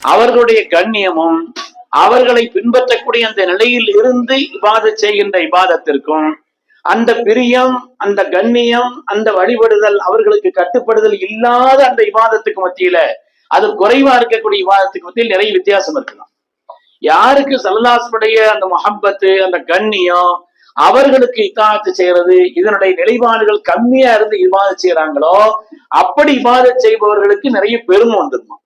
அவர்களுடைய கண்ணியமும் அவர்களை பின்பற்றக்கூடிய அந்த நிலையில் இருந்து இபாதத் செய்கின்ற இபாதத்திற்கும் அந்த பிரியம் அந்த கண்ணியம் அந்த வழிபடுதல் அவர்களுக்கு கட்டுப்படுதல் இல்லாத அந்த விவாதத்துக்கு மத்தியில அது குறைவா இருக்கக்கூடிய விவாதத்துக்கு மத்தியில் நிறைய வித்தியாசம் இருக்கலாம் யாருக்கு சல்லாசுடைய அந்த மஹப்பத்து அந்த கண்ணியம் அவர்களுக்கு இத்தாத்து செய்யறது இதனுடைய நிலைப்பாடுகள் கம்மியா இருந்து விவாதம் செய்யறாங்களோ அப்படி இபாதத் செய்பவர்களுக்கு நிறைய பெருமை வந்துருமா?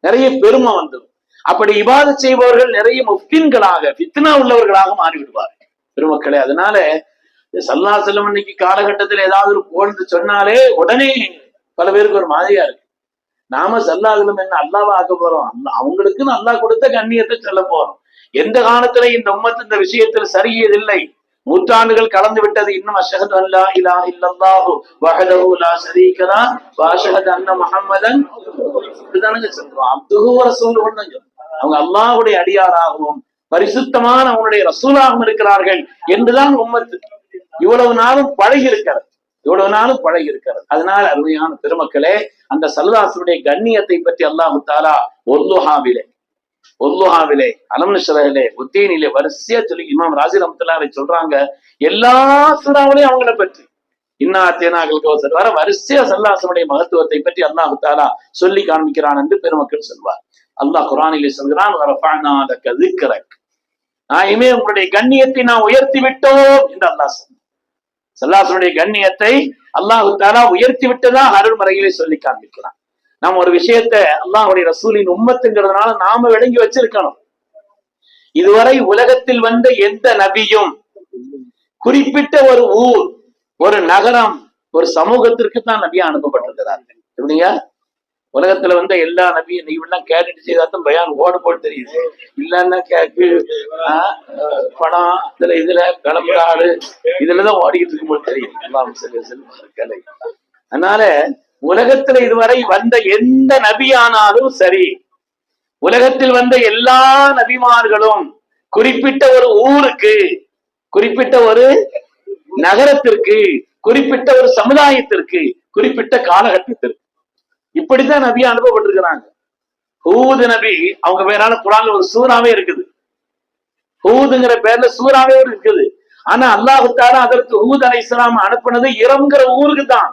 நிறைய பெருமை வந்துடும் அப்படி இபாத செய்பவர்கள் நிறைய முஃப்தின்களாக பித்னா உள்ளவர்களாக மாறிவிடுவார்கள். பெருமக்களே அதனால சல்லா செல்லம் இன்னைக்கு காலகட்டத்தில் ஏதாவது ஒரு புகழ்ந்து சொன்னாலே உடனே பல பேருக்கு ஒரு மாதிரியா இருக்கு. நாம சல்லாஹலம் என்ன அல்லாவா ஆக்க போறோம்? அல்லா- அவங்களுக்குன்னு அல்லாஹ் கொடுத்த கண்ணியத்தை சொல்ல போறோம். எந்த காலத்துல இந்த உம்மத்து இந்த விஷயத்தில் சரியதில்லை நூற்றாண்டுகள் கலந்து விட்டது இன்னும் அஷஹது அல்லா இலா இல்லல்லாஹு வஹதஹு லா அன்ன முஹம்மதன் சொல்றோம் அப்துஹு அவங்க அல்லாஹுடைய அடியாராகவும் பரிசுத்தமான அவனுடைய ரசூலாகவும் இருக்கிறார்கள் என்றுதான் உம்மத்து இவ்வளவு நாளும் பழகி இருக்கிறது இவ்வளவு நாளும் பழகி இருக்கிறது அதனால அருமையான பெருமக்களே அந்த சல்லாசனுடைய கண்ணியத்தை பற்றி அல்லாஹு தாலா ஒல்லுஹாவிலே ஒல்லுஹாவிலே அலம்னஷரவிலே உத்தேனிலே வரிசையா சொல்லி இமாம் ராஜி ரமத்துல்லாவை சொல்றாங்க எல்லா சுறாவிலையும் அவங்கள பற்றி. இன்னா தேனாக்கள் கௌசர் வர வரிசையா சல்லாசனுடைய மகத்துவத்தை பற்றி அல்லாஹு தாலா சொல்லி காண்பிக்கிறான் என்று பெருமக்கள் சொல்வார். அல்லாஹ் குரானிலே சொல்கிறான் வரஃபானா லக்க நான் இனிமே உங்களுடைய கண்ணியத்தை நான் உயர்த்தி விட்டோம் என்று அல்லாஹ் சொன்னார் சல்லாசனுடைய கண்ணியத்தை அல்லாஹு தாலா உயர்த்தி விட்டதா அருள் முறையிலே சொல்லி காண்பிக்கிறான். நாம் ஒரு விஷயத்த அல்லாஹுடைய ரசூலின் உம்மத்துங்கிறதுனால நாம விளங்கி வச்சிருக்கணும். இதுவரை உலகத்தில் வந்த எந்த நபியும் குறிப்பிட்ட ஒரு ஊர் ஒரு நகரம் ஒரு சமூகத்திற்கு தான் நபியா அனுப்பப்பட்டிருக்கிறார்கள். உலகத்துல வந்த எல்லா நபியும் நீ எல்லாம் கேட்டுட்டு செய்தாத்தான் பயான் ஓட போட்டு தெரியுது. இல்லன்னா கேக்கு பணம் இதுல இதுல கிளம்புறாரு இதுலதான் ஓடிக்கிட்டு இருக்கும் போது தெரியும் எல்லாம் கலை. அதனால உலகத்துல இதுவரை வந்த எந்த நபியானாலும் சரி உலகத்தில் வந்த எல்லா நபிமார்களும் குறிப்பிட்ட ஒரு ஊருக்கு குறிப்பிட்ட ஒரு நகரத்திற்கு குறிப்பிட்ட ஒரு சமுதாயத்திற்கு குறிப்பிட்ட காலகட்டத்திற்கு. இப்படித்தான் நபி அனுப்பப்பட்டிருக்கிறாங்க. ஹூது நபி அவங்க பேரால குரான்ல ஒரு சூறாவே இருக்குது. ஹூதுங்கிற பேர்ல சூறாவே இருக்குது. ஆனா அல்லாஹு தாலா அதற்கு ஹூத் அலை இஸ்லாம் அனுப்புனது இரம்ங்கிற ஊருக்கு தான்.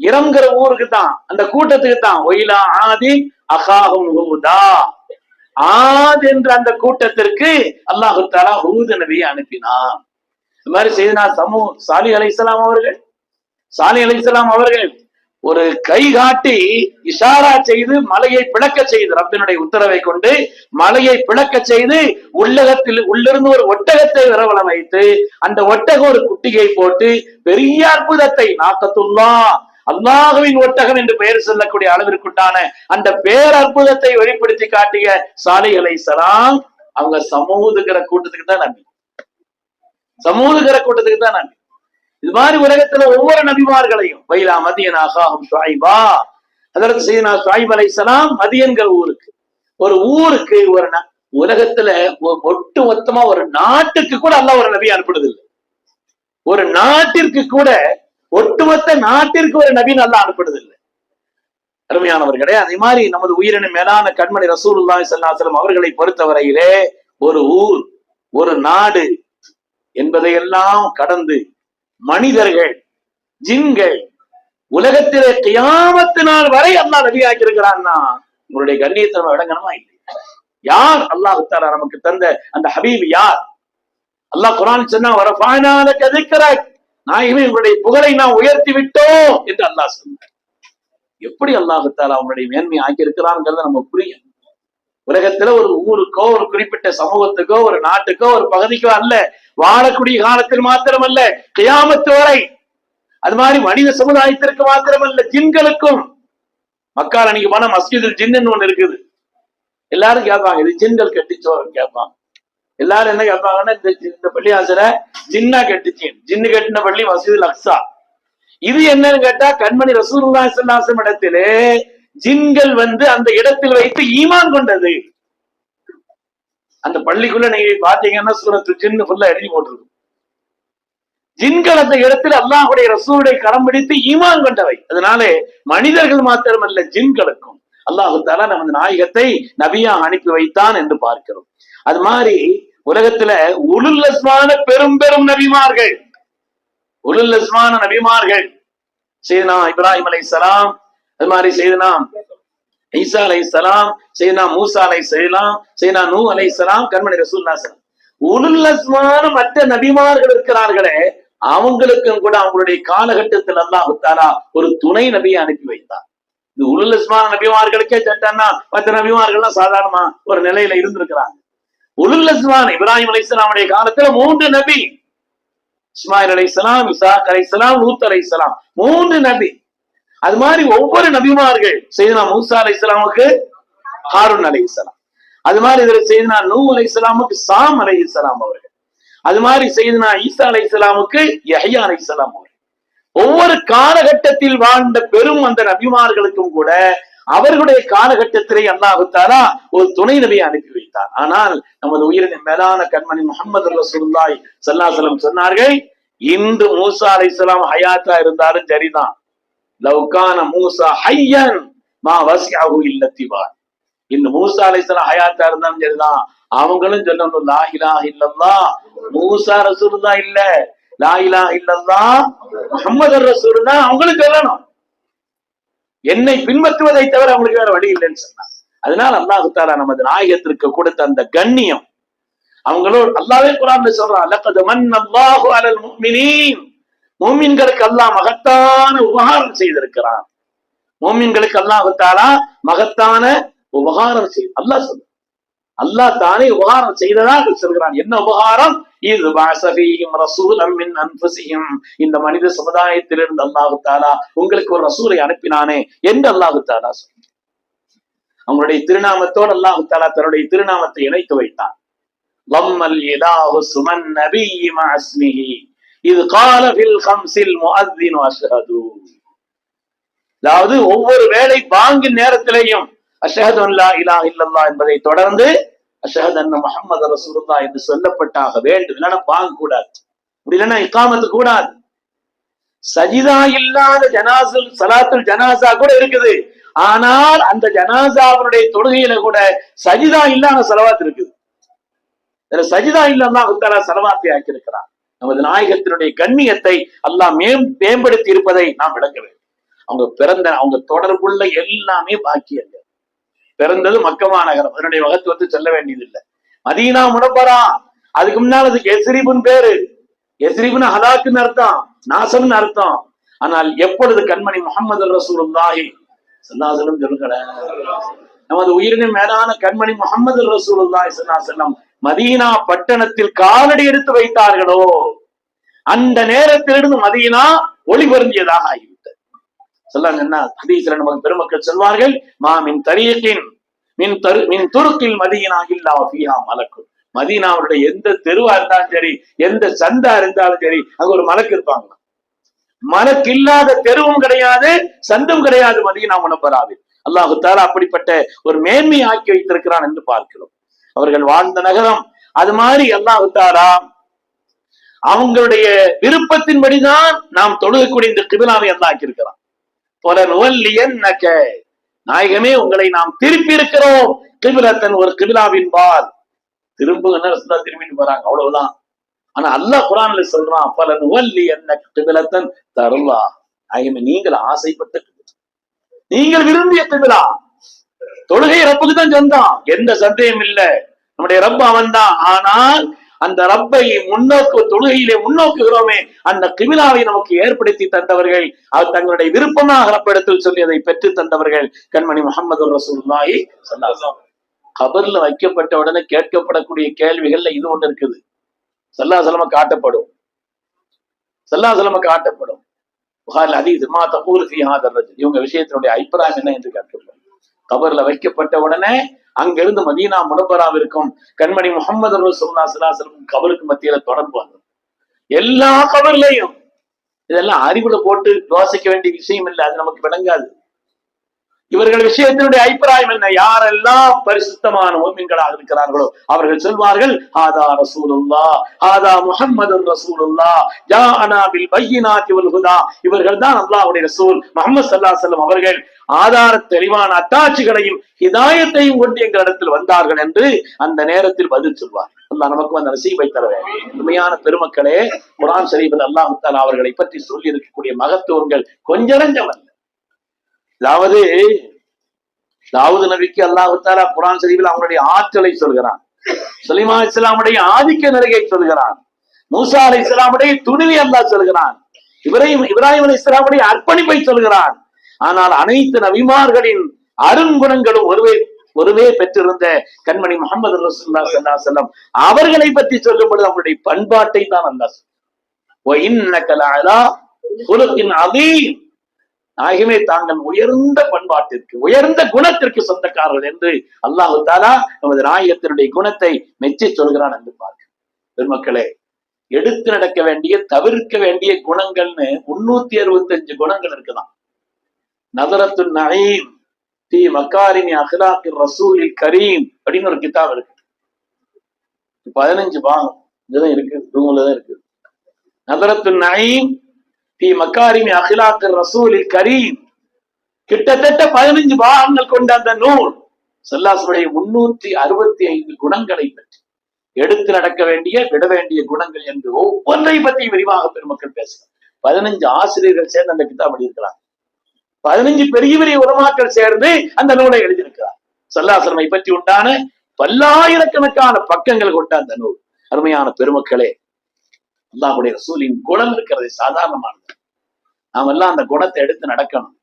இரம்ங்கிற ஊருக்கு தான் அந்த கூட்டத்துக்கு தான் ஒயிலா ஆதி அகாஹும் ஹூதா. ஆத் என்ற அந்த கூட்டத்திற்கு அல்லாஹு தாலா ஹூத நபியை அனுப்பினான். இந்த மாதிரி செய்தனா சமூ சாலி அலைஹிஸ்ஸலாம் அவர்கள் சாலி அலைஹிஸ்ஸலாம் அவர்கள் ஒரு கை காட்டி இஷாரா செய்து மலையை பிளக்க செய்து ரப்பினுடைய உத்தரவை கொண்டு மலையை பிளக்க செய்து உள்ளகத்தில் உள்ளிருந்து ஒரு ஒட்டகத்தை விரவலம் வைத்து அந்த ஒட்டகம் ஒரு குட்டியை போட்டு பெரிய அற்புதத்தை நாக்கத்துள்ளா அல்லாஹுவின் ஒட்டகம் என்று பெயர் சொல்லக்கூடிய அளவிற்குண்டான அந்த பேரற்புதத்தை வெளிப்படுத்தி காட்டிய சாலை சலாம் அவங்க சமூகங்கிற கூட்டத்துக்கு தான் நம்பி. சமூகங்கிற கூட்டத்துக்கு தான் நம்பி. இது மாதிரி உலகத்துல ஒவ்வொரு நபிமார்களையும் வைலா மதியன் ஆகாஹும் ஷாயிபா அதற்கு செய்தனா ஷாயிப் சலாம் மதியன்கள் ஊருக்கு. ஒரு ஊருக்கு ஒரு ந- உலகத்துல ஒட்டு மொத்தமா ஒரு நாட்டுக்கு கூட அல்ல ஒரு நபி அனுப்பிடுது இல்லை ஒரு நாட்டிற்கு கூட ஒட்டுமொத்த நாட்டிற்கு ஒரு நபி நல்லா அனுப்புறது இல்லை அருமையானவர்களே அதே மாதிரி நமது உயிரின மேலான கண்மணி ரசூலுல்லாஹி சல்லாசலம் அவர்களை பொறுத்தவரையிலே ஒரு ஊர் ஒரு நாடு என்பதையெல்லாம் கடந்து மனிதர்கள் ஜின்கள் உலகத்திலே கியாமத்து நாள் வரை அல்லாஹ் நபி உங்களுடைய கண்ணியத்தை நம்ம விளங்கணுமா இல்லை யார் அல்லாஹ் தாலா நமக்கு தந்த அந்த ஹபீப் யார்? அல்லாஹ் குரான் சொன்னா வரஃபானால கதைக்கிறாய் நான் உங்களுடைய புகழை நான் உயர்த்தி விட்டோம் என்று அல்லாஹ் சொன்னார் எப்படி அல்லாஹத்தால் அவனுடைய மேன்மை ஆக்கியிருக்கிறாங்கிறத நம்ம புரியும். உலகத்துல ஒரு ஊருக்கோ ஒரு குறிப்பிட்ட சமூகத்துக்கோ ஒரு நாட்டுக்கோ ஒரு பகுதிக்கோ அல்ல. வாழக்கூடிய காலத்தில் மாத்திரமல்ல கியாமத்து வரை. அது மாதிரி மனித சமுதாயத்திற்கு மாத்திரமல்ல ஜின்களுக்கும். மக்கள் அன்னைக்கு போனா மஸ்ஜிதில் ஜின்னு ஒண்ணு இருக்குது. எல்லாரும் கேட்பாங்க இது ஜின்கள் கட்டிச்சோ கேட்பாங்க. எல்லாரும் என்ன கேட்பாங்கன்னா இந்த இந்த ஆசிர ஜின்னா கட்டுச்சு. ஜின்னு கட்டின பள்ளி மஸ்ஜிதுல் அக்ஸா இது என்னன்னு கேட்டா கண்மணி ரசூலுல்லாஹி இடத்திலே ஜின்கள் வந்து அந்த இடத்தில் வைத்து ஈமான் கொண்டது. அந்த பள்ளிக்குள்ள நீங்க பாத்தீங்கன்னா சூரத்து ஜின்னு ஃபுல்லா எழுதி போட்டிருக்கும் ஜின்கள் அந்த இடத்தில் அல்லாஹுடைய ரசூலுடைய கரம் பிடித்து ஈமான் கொண்டவை. அதனாலே மனிதர்கள் மாத்திரமல்ல ஜின்களுக்கும். அல்லாஹு தாலா நமது நாயகத்தை நபியா அனுப்பி வைத்தான் என்று பார்க்கிறோம். அது மாதிரி உலகத்துல உலுல்லஸ்மான பெரும் பெரும் நபிமார்கள். உலுல்லஸ்மான நபிமார்கள். செய்தனா இப்ராஹிம் அலை சலாம் அது மாதிரி செய்தனா ஈசா அலை சலாம் செய்தனா மூசா அலை செய்யலாம் செய்தனா நூ அலை சலாம் கண்மணி ரசூல்லா சலாம் உலுல்லஸ்மான மற்ற நபிமார்கள் இருக்கிறார்களே அவங்களுக்கும் கூட அவங்களுடைய காலகட்டத்தில் அல்லாஹு தாலா ஒரு துணை நபியை அனுப்பி வைத்தார் இது உலுல்லஸ்மான நபிமார்களுக்கே சட்டம்னா மற்ற நபிமார்கள்லாம் சாதாரணமா ஒரு நிலையில இருந்திருக்கிறாங்க. உலுல்லஸ்மான் இப்ராஹிம் அலைஹிஸ்ஸலாமுடைய காலத்துல மூன்று நபி. இஸ்மாயில் அலி இஸ்லாம் இசாக் அலி இஸ்லாம் லூத் அலி இஸ்லாம் மூன்று நபி. அது மாதிரி ஒவ்வொரு நபிமார்கள் செய்தனா மூசா அலி இஸ்லாமுக்கு ஹாரூன் அலி இஸ்லாம் அது மாதிரி இதுல செய்தனா நூ அலி இஸ்லாமுக்கு சாம் அலி இஸ்லாம் அவர்கள். அது மாதிரி செய்தனா ஈசா அலி இஸ்லாமுக்கு யஹியா அலி இஸ்லாம் அவர்கள். ஒவ்வொரு காலகட்டத்தில் வாழ்ந்த பெரும் அந்த நபிமார்களுக்கும் கூட அவர்களுடைய காலகட்டத்திலே அல்லாஹுத்தாரா ஒரு துணை நபியை அனுப்பி வைத்தார். ஆனால் நமது உயிரின் மேலான கண்மணி முகமது ரசூல்லாய் சல்லாசலம் சொன்னார்கள் இன்று மூசா அலைஹிஸ்ஸலாம் ஹயாத்தா இருந்தாலும் சரிதான். லவ்கான மூசா ஹையன் மா வசியாகு இல்லத்திவார் இந்த மூசா அலைஹிஸ்ஸலாம் ஹயாத்தா இருந்தாலும் சரிதான். அவங்களும் சொல்லணும் லா இலாஹ மூசா ரசூல்லா இல்ல. லாயிலா இல்லல்லா முகமது ரசூல்னா அவங்களுக்கு வேணும். என்னை பின்பற்றுவதை தவிர அவங்களுக்கு வேற வழி இல்லைன்னு சொன்னாங்க அதனால அல்லாஹு தாலா நமது நாயகத்திற்கு கொடுத்த அந்த கண்ணியம். அவங்களோட அல்லாவே குரான் சொல்றான் லக்கது மன் அல்லாஹு அலல் முஃமினீன். மூமின்களுக்கு அல்லாஹ் மகத்தான உபகாரம் செய்திருக்கிறான். மூமின்களுக்கு அல்லாஹு தாலா மகத்தான உபகாரம் செய் அல்லாஹ் சொல்ற அல்லாஹ் தானே உபகாரம் செய்ததாக சொல்கிறான். என்ன உபகாரம்? இது ரசூலம் மின் இந்த மனித சமுதாயத்திலிருந்து அல்லாஹு தாலா உங்களுக்கு ஒரு ரசூலை அனுப்பினானே என்று அல்லாஹு தாலா சொல்றான் அவங்களுடைய திருநாமத்தோடு அல்லாஹு தாலா தன்னுடைய திருநாமத்தை இணைத்து வைத்தான். வம்மல் இலாஹு சுமன் நபி அஸ்மிஹி இது கால ஃபில் ஹம்ஸில் அதாவது ஒவ்வொரு வேளை வாங்கும் நேரத்திலையும் அஷஹது அல்லா இலா இல்லல்லா என்பதை தொடர்ந்து அஷஹத் அன்ன முகமது ரசூலுல்லா என்று சொல்லப்பட்டாக வேண்டும். இல்லைன்னா பாங்க கூடாது. அப்படி இல்லைன்னா இக்காமத்து கூடாது. சஜிதா இல்லாத ஜனாசுல் சலாத்துல் ஜனாசா கூட இருக்குது. ஆனால் அந்த ஜனாசாவுடைய தொழுகையில கூட சஜிதா இல்லாத செலவாத்து இருக்குது. இதுல சஜிதா இல்லாம உத்தாரா செலவாத்தை ஆக்கியிருக்கிறார். நமது நாயகத்தினுடைய கண்ணியத்தை அல்லாஹ் மேம் மேம்படுத்தி இருப்பதை நாம் விளங்க வேண்டும். அவங்க பிறந்த அவங்க தொடர்புள்ள எல்லாமே பாக்கியங்கள் பிறந்தது மக்கமா நகரம். அதனுடைய மகத்துவத்தை சொல்ல வேண்டியதில்லை. Medina Munawwara. அதுக்கு முன்னால் அதுக்கு எஸ்ரிபுன் பேரு. எஸ்ரிபுன் ஹலாக்குன்னு அர்த்தம். நாசம்னு அர்த்தம். ஆனால் எப்பொழுது கண்மணி முகமது ரசூலுல்லாஹி சல்லாசலம் சொல்லுங்கள. நமது உயிரினும் மேலான கண்மணி முகமது ரசூலுல்லாஹி சல்லாசலம் மதீனா பட்டணத்தில் காலடி எடுத்து வைத்தார்களோ? அந்த நேரத்திலிருந்து மதீனா ஒளி பொருந்தியதாக ஆகி சொல்லாங்க என்ன ஹதீஸ்ல நமக்கு பெருமக்கள் சொல்வார்கள் மா மின் தரியக்கின் மின் தரு மின் துருக்கில் மதீனா இல்லா ஃபியா மலக்கு. மதீனாவுடைய எந்த தெருவா இருந்தாலும் சரி எந்த சந்தா இருந்தாலும் சரி அங்க ஒரு மலக்கு இருப்பாங்க. மலக்கு இல்லாத தெருவும் கிடையாது சந்தும் கிடையாது மதீனா உணப்பராது அல்லாஹு தாலா அப்படிப்பட்ட ஒரு மேன்மை ஆக்கி வைத்திருக்கிறான் என்று பார்க்கிறோம். அவர்கள் வாழ்ந்த நகரம் அது மாதிரி அல்லாஹு தாலா அவங்களுடைய விருப்பத்தின்படிதான் நாம் தொழுகக்கூடிய இந்த கிபிலாவை அல்லாக்கி இருக்கிறான் நாயகமே உங்களை நாம் திருப்பி இருக்கிறோம் கிபிலத்தன் ஒரு கிபிலாவின் பால். திரும்புங்க திரும்பின்னு போறாங்க. அவ்வளவுதான். ஆனா அல்லாஹ் குரான்ல சொல்றான் பல நுவல்லி என்ன கிபிலத்தன் தருளா நாயகமே நீங்கள் ஆசைப்பட்ட நீங்கள் விரும்பிய கிபிலா. தொழுகை ரப்புக்கு தான் சொந்தம் எந்த சந்தேகம் இல்லை. நம்முடைய ரப்ப அவன் தான் ஆனால் அந்த ரப்பை முன்னோக்கு தொழுகையிலே முன்னோக்குகிறோமே அந்த கிமிலாவை நமக்கு ஏற்படுத்தி தந்தவர்கள் அவர் தங்களுடைய விருப்பமாக ரப்பிடத்தில் சொல்லி அதை பெற்று தந்தவர்கள் கண்மணி முகமது ரசூல்லாயி கபர்ல வைக்கப்பட்ட உடனே கேட்கப்படக்கூடிய கேள்விகள்ல இது ஒண்ணு இருக்குது. சல்லாசலம காட்டப்படும். சல்லாசலம காட்டப்படும். புகாரில் அதீஸ் மா தகூல் ஃபி இவங்க விஷயத்தினுடைய அபிப்பிராயம் என்ன என்று கேட்கப்படும். கபர்ல வைக்கப்பட்ட உடனே அங்கிருந்து மதீனா முனப்பராவிற்கும் கண்மணி முகமது ரசூல்லா சலாசலம் கபருக்கு மத்தியில தொடர்பு வந்தது. எல்லா கபர்லையும் இதெல்லாம் அறிவுல போட்டு யோசிக்க வேண்டிய விஷயம் இல்லை அது நமக்கு விளங்காது. இவர்கள் விஷயத்தினுடைய அபிப்பிராயம் என்ன? யாரெல்லாம் பரிசுத்தமான ஓமின்களாக இருக்கிறார்களோ அவர்கள் சொல்வார்கள் ஆதா ரசூலுல்லா ஆதா முகம்மது ரசூலுல்லா யா அனாபில் பையினாத்தி வல் இவர்கள் தான் அல்லாஹுடைய ரசூல் முகமது சல்லா செல்லம் அவர்கள். ஆதார தெளிவான அத்தாட்சிகளையும் ஹிதாயத்தையும் கொண்டு எங்களிடத்தில் வந்தார்கள் என்று அந்த நேரத்தில் பதில் சொல்வார் அல்லா நமக்கு அந்த நசீபை தர உண்மையான பெருமக்களே குரான் ஷரீஃபில் அல்லாஹ் அவர்களை பற்றி சொல்லி இருக்கக்கூடிய மகத்துவங்கள் கொஞ்சம் அதாவது தாவூது நபிக்கு அல்லாஹாலா குரான் சரிவில் அவனுடைய ஆற்றலை சொல்கிறான் சுலிமா இஸ்லாமுடைய ஆதிக்க நிலையை சொல்கிறான் மூசா அலி இஸ்லாமுடைய துணிவை அல்லாஹ் சொல்கிறான் இப்ராஹிம் இப்ராஹிம் அலி இஸ்லாமுடைய அர்ப்பணிப்பை சொல்கிறான் ஆனால் அனைத்து நபிமார்களின் அருங்குணங்களும் ஒருவே ஒருவே பெற்றிருந்த கண்மணி முகமது ரசூல்லா சல்லா செல்லம் அவர்களை பற்றி சொல்லும் பொழுது அவருடைய பண்பாட்டை தான் அல்லாஹ் சொல்றான். "வ இன்னக அதீம்." நாயகமே தாங்கள் உயர்ந்த பண்பாட்டிற்கு உயர்ந்த குணத்திற்கு சொந்தக்காரர்கள் என்று அல்லாஹு தாலா நமது நாயகத்தினுடைய குணத்தை மெச்சி சொல்கிறான் என்று பார்க்க பெருமக்களே எடுத்து நடக்க வேண்டிய தவிர்க்க வேண்டிய குணங்கள்னு முன்னூத்தி அறுபத்தி அஞ்சு குணங்கள் இருக்குதான். நதரத்து நயீம் தி மக்காரினி அஹ்லாக்கு ரசூலில் கரீம் அப்படின்னு ஒரு கிதாப் இருக்கு. பதினஞ்சு பாகம் இதுதான் இருக்கு ரூம்ல இருக்கு. நதரத்து நயீம் மக்காரிமி அகிலாக்கு ரசூலில் கரீம் கிட்டத்தட்ட பதினஞ்சு பாகங்கள் கொண்ட அந்த நூல் சல்லாசுடைய முன்னூற்றி அறுபத்தி ஐந்து குணங்களை பற்றி. எடுத்து நடக்க வேண்டிய விட வேண்டிய குணங்கள் என்று ஒவ்வொன்றை பற்றி விரிவாக பெருமக்கள் பேசுகிறார் பதினஞ்சு ஆசிரியர்கள் சேர்ந்து அந்த கிதாப் எழுதியிருக்கிறார். பதினஞ்சு பெரிய பெரிய உலமாக்கள் சேர்ந்து அந்த நூலை எழுதியிருக்கிறார். சல்லாசிரமை பற்றி உண்டான பல்லாயிரக்கணக்கான பக்கங்கள் கொண்ட அந்த நூல். அருமையான பெருமக்களே அல்லாஹுடைய ரசூலின் குணம் இருக்கிறது சாதாரணமானது. நாம் எல்லாம் அந்த குணத்தை எடுத்து நடக்கணும்.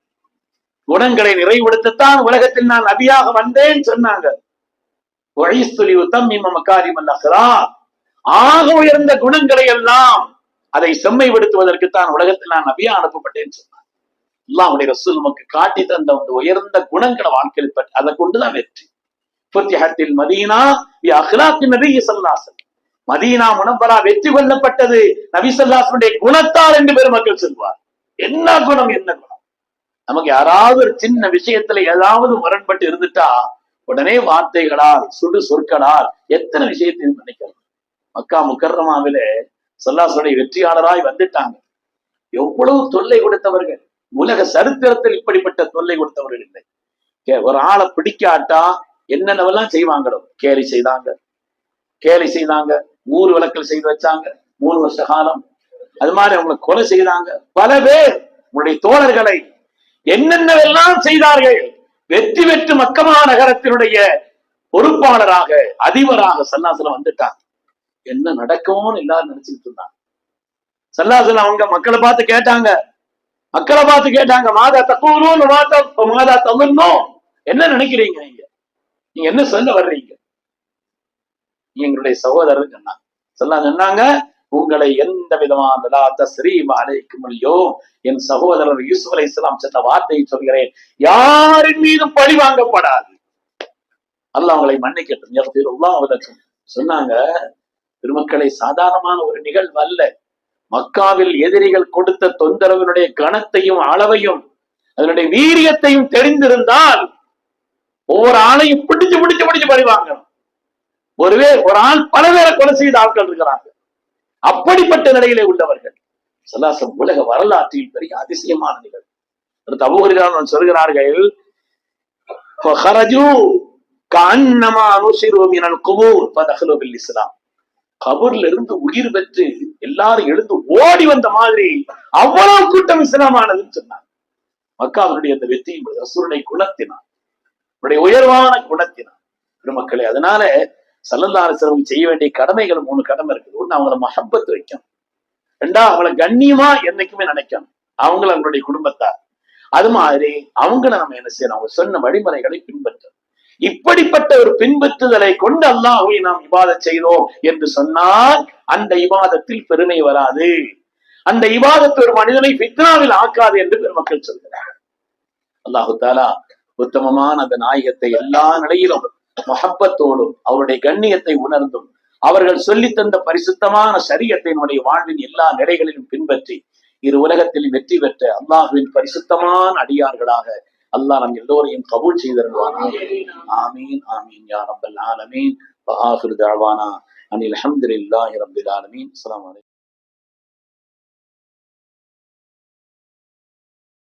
குணங்களை நிறைவுபடுத்தத்தான் உலகத்தில் நான் நபியாக வந்தேன் சொன்னாங்க. உத்தம் ஆக உயர்ந்த குணங்களை எல்லாம் அதை செம்மைப்படுத்துவதற்குத்தான் உலகத்தில் நான் நபியா அனுப்பப்பட்டேன்னு சொன்னாங்க. அல்லாஹுடைய ரசூல் நமக்கு காட்டி தந்த அந்த உயர்ந்த குணங்களை வாழ்க்கையில் பற்றி அதை கொண்டுதான் வெற்றி. ஃபுத்திஹத்தில் மதீனா பி அஹ்லாக்கு நபி ஸல்லல்லாஹு மதீனா முனவரா வெற்றி கொள்ளப்பட்டது. நபி சல்லாசனுடைய குணத்தால் என்று பெருமக்கள் சொல்வார் என்ன குணம் என்ன குணம்? நமக்கு யாராவது ஒரு சின்ன விஷயத்துல ஏதாவது முரண்பட்டு இருந்துட்டா உடனே வார்த்தைகளால் சுடு சொற்களால் எத்தனை விஷயத்தையும் நினைக்கிறோம் மக்கா முக்கர்ரமாவிலே சொல்லாசுடைய வெற்றியாளராய் வந்துட்டாங்க. எவ்வளவு தொல்லை கொடுத்தவர்கள். உலக சரித்திரத்தில் இப்படிப்பட்ட தொல்லை கொடுத்தவர்கள் இல்லை. கே- ஒரு ஆளை பிடிக்காட்டா என்னென்னவெல்லாம் செய்வாங்களோ? கேலி செய்தாங்க. கேலி செய்தாங்க. ஊர் விளக்கல் செய்து வச்சாங்க. மூணு வருஷ காலம் அது மாதிரி அவங்களை கொலை செய்தாங்க. பல பேர் உங்களுடைய தோழர்களை என்னென்னவெல்லாம் செய்தார்கள்? வெற்றி வெற்று மக்கமா நகரத்தினுடைய பொறுப்பாளராக அதிபராக சல்லாசலம் வந்துட்டாங்க என்ன நடக்கும்னு எல்லாரும் நினைச்சுக்கிட்டு இருந்தாங்க. சல்லாசலம் அவங்க மக்களை பார்த்து கேட்டாங்க. மக்களை பார்த்து கேட்டாங்க மாதா தக்கூரும் மாதா மாதா தகுந்தோம் என்ன நினைக்கிறீங்க நீங்க? நீங்க என்ன சொல்ல வர்றீங்க? நீங்க எங்களுடைய சகோதரர் சொன்னாங்க. சொல்லலாம் சொன்னாங்க உங்களை எந்த விதமான தஸ்ரீம் அழைக்கும் இல்லையோ என் சகோதரர் யூசுப் அலை இஸ்லாம் சென்ற வார்த்தையை சொல்கிறேன். யாரின் மீதும் பழி வாங்கப்படாது. அல்ல அவங்களை மன்னிக்கட்டும். யக்ஃபிருல்லாஹ் லக்கும். சொன்னாங்க திருமக்களை சாதாரணமான ஒரு நிகழ்வு அல்ல. மக்காவில் எதிரிகள் கொடுத்த தொந்தரவினுடைய கணத்தையும் அளவையும் அதனுடைய வீரியத்தையும் தெரிந்திருந்தால் ஒவ்வொரு ஆளையும் பிடிச்சு பிடிச்சு பிடிச்சு பழி வாங்கணும். ஒருவே ஒரு ஆள் பல பேரை கொலை செய்த ஆட்கள் இருக்கிறாங்க அப்படிப்பட்ட நிலையிலே உள்ளவர்கள். சல்லாசம் உலக வரலாற்றில் பெரிய அதிசயமான நிகழ்வு. தபுகிறான் சொல்கிறார்கள் இஸ்லாம். கபூர்ல இருந்து உயிர் பெற்று எல்லாரும் எழுந்து ஓடி வந்த மாதிரி அவ்வளவு கூட்டம் இஸ்லாமானதுன்னு சொன்னார். மக்காவுடைய அந்த வெற்றியும் அசுரனை குணத்தினார். உடைய உயர்வான குணத்தினார். பெருமக்களை அதனால சல்லல்லாஹு செய்ய வேண்டிய கடமைகள் மூணு கடமை இருக்குது. ஒன்று அவங்கள மஹப்பத் வைக்கணும். ரெண்டா அவங்கள கண்ணியமா என்னைக்குமே நினைக்கணும். அவங்கள அவங்களுடைய குடும்பத்தார். அது மாதிரி அவங்கள நம்ம என்ன செய்யணும்? அவங்க சொன்ன வழிமுறைகளை பின்பற்றணும். இப்படிப்பட்ட ஒரு பின்பற்றுதலை கொண்டு அல்லாஹ்வை நாம் இபாதத் செய்தோம் என்று சொன்னால் அந்த விவாதத்தில் பெருமை வராது. அந்த விவாதத்தை ஒரு மனிதனை பித்னாவில் ஆக்காது என்று பெருமக்கள் சொல்கிறார் அல்லாஹு தாலா உத்தமமான அந்த நாயகத்தை எல்லா நிலையிலும் மொஹப்பத்தோடும் அவருடைய கண்ணியத்தை உணர்ந்தும் அவர்கள் சொல்லி பரிசுத்தமான சரியத்தினுடைய வாழ்வின் எல்லா நிலைகளிலும் பின்பற்றி இரு உலகத்தில் வெற்றி பெற்ற அல்லாஹுவின் பரிசுத்தமான அடியார்களாக அல்லாஹ் நம் எல்லோரையும் கபூல் செய்திருவானாக. ஆமீன் ஆமீன் யா ரப்பல் ஆலமீன். ஆஹிர் ரபில் ஆலமீன். அஸ்லாம்